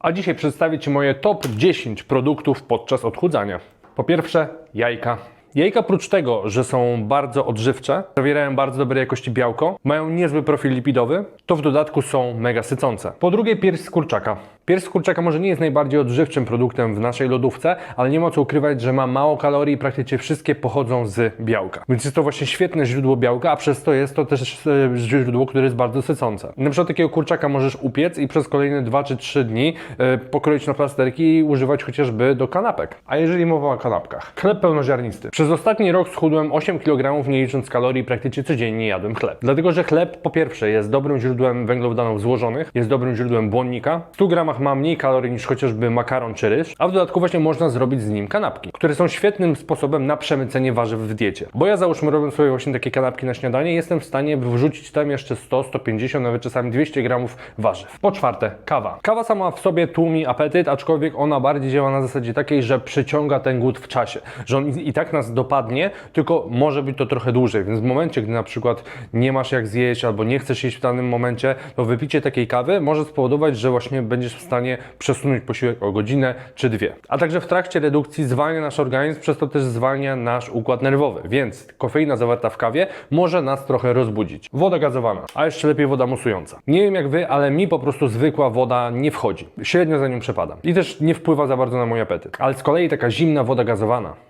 A dzisiaj przedstawię Ci moje top 10 produktów podczas odchudzania. Po pierwsze, jajka. Jajka oprócz tego, że są bardzo odżywcze, zawierają bardzo dobrej jakości białko, mają niezły profil lipidowy, to w dodatku są mega sycące. Po drugie, pierś z kurczaka. Pierś z kurczaka może nie jest najbardziej odżywczym produktem w naszej lodówce, ale nie ma co ukrywać, że ma mało kalorii i praktycznie wszystkie pochodzą z białka. Więc jest to właśnie świetne źródło białka, a przez to jest to też e, źródło, które jest bardzo sycące. Na przykład takiego kurczaka możesz upiec i przez kolejne 2 czy 3 dni e, pokroić na plasterki i używać chociażby do kanapek. A jeżeli mowa o kanapkach? Chleb pełnoziarnisty. Przez ostatni rok schudłem 8 kg, nie licząc kalorii, praktycznie codziennie jadłem chleb. Dlatego, że chleb po pierwsze jest dobrym źródłem węglowodanów złożonych, jest dobrym źródłem błonnika. W 100 gramach ma mniej kalorii niż chociażby makaron czy ryż, a w dodatku właśnie można zrobić z nim kanapki, które są świetnym sposobem na przemycenie warzyw w diecie. Bo ja załóżmy robię sobie właśnie takie kanapki na śniadanie, jestem w stanie wrzucić tam jeszcze 100, 150, nawet czasami 200 gramów warzyw. Po czwarte, kawa. Kawa sama w sobie tłumi apetyt, aczkolwiek ona bardziej działa na zasadzie takiej, że przyciąga ten głód w czasie, że on i tak nas dopadnie, tylko może być to trochę dłużej, więc w momencie, gdy na przykład nie masz jak zjeść albo nie chcesz jeść w danym momencie, to wypicie takiej kawy może spowodować, że właśnie będziesz w stanie przesunąć posiłek o godzinę czy dwie. A także w trakcie redukcji zwalnia nasz organizm, przez to też zwalnia nasz układ nerwowy, więc kofeina zawarta w kawie może nas trochę rozbudzić. Woda gazowana, a jeszcze lepiej woda musująca. Nie wiem jak wy, ale mi po prostu zwykła woda nie wchodzi. Średnio za nią przepadam. I też nie wpływa za bardzo na mój apetyt. Ale z kolei taka zimna woda gazowana.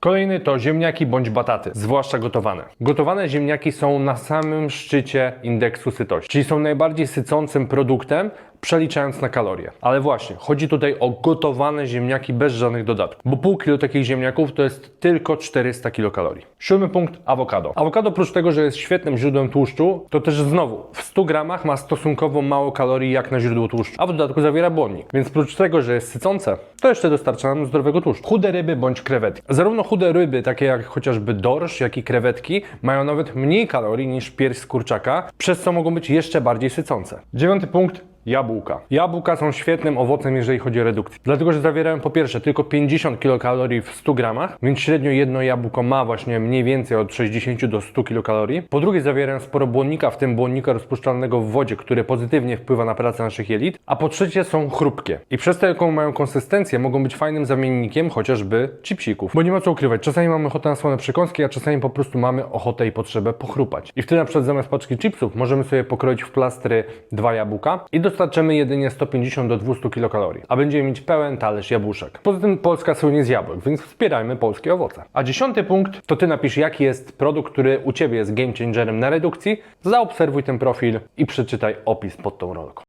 Kolejny to ziemniaki bądź bataty, zwłaszcza gotowane. Gotowane ziemniaki są na samym szczycie indeksu sytości, czyli są najbardziej sycącym produktem, przeliczając na kalorie. Ale właśnie, chodzi tutaj o gotowane ziemniaki bez żadnych dodatków, bo pół kilo takich ziemniaków to jest tylko 400 kilokalorii. Siódmy punkt, awokado. Awokado oprócz tego, że jest świetnym źródłem tłuszczu, to też znowu w 100 gramach ma stosunkowo mało kalorii jak na źródło tłuszczu, a w dodatku zawiera błonnik. Więc oprócz tego, że jest sycące, to jeszcze dostarcza nam zdrowego tłuszczu. Chude ryby bądź krewetki. Zarówno chude ryby, takie jak chociażby dorsz, jak i krewetki, mają nawet mniej kalorii niż pierś z kurczaka, przez co mogą być jeszcze bardziej sycące. Dziewiąty punkt, Jabłka. Jabłka są świetnym owocem, jeżeli chodzi o redukcję. Dlatego, że zawierają po pierwsze tylko 50 kilokalorii w 100 gramach, więc średnio jedno jabłko ma właśnie mniej więcej od 60 do 100 kilokalorii. Po drugie, zawierają sporo błonnika, w tym błonnika rozpuszczalnego w wodzie, który pozytywnie wpływa na pracę naszych jelit. A po trzecie, są chrupkie. I przez to, jaką mają konsystencję, mogą być fajnym zamiennikiem chociażby chipsików. Bo nie ma co ukrywać, czasami mamy ochotę na słone przekąski, a czasami po prostu mamy ochotę i potrzebę pochrupać. I wtedy na przykład zamiast paczki chipsów możemy sobie pokroić w plastry dwa jabłka i dostarczymy jedynie 150 do 200 kilokalorii, a będziemy mieć pełen talerz jabłuszek. Poza tym Polska słynie z jabłek, więc wspierajmy polskie owoce. A dziesiąty punkt to Ty napisz, jaki jest produkt, który u Ciebie jest game changerem na redukcji, zaobserwuj ten profil i przeczytaj opis pod tą rolką.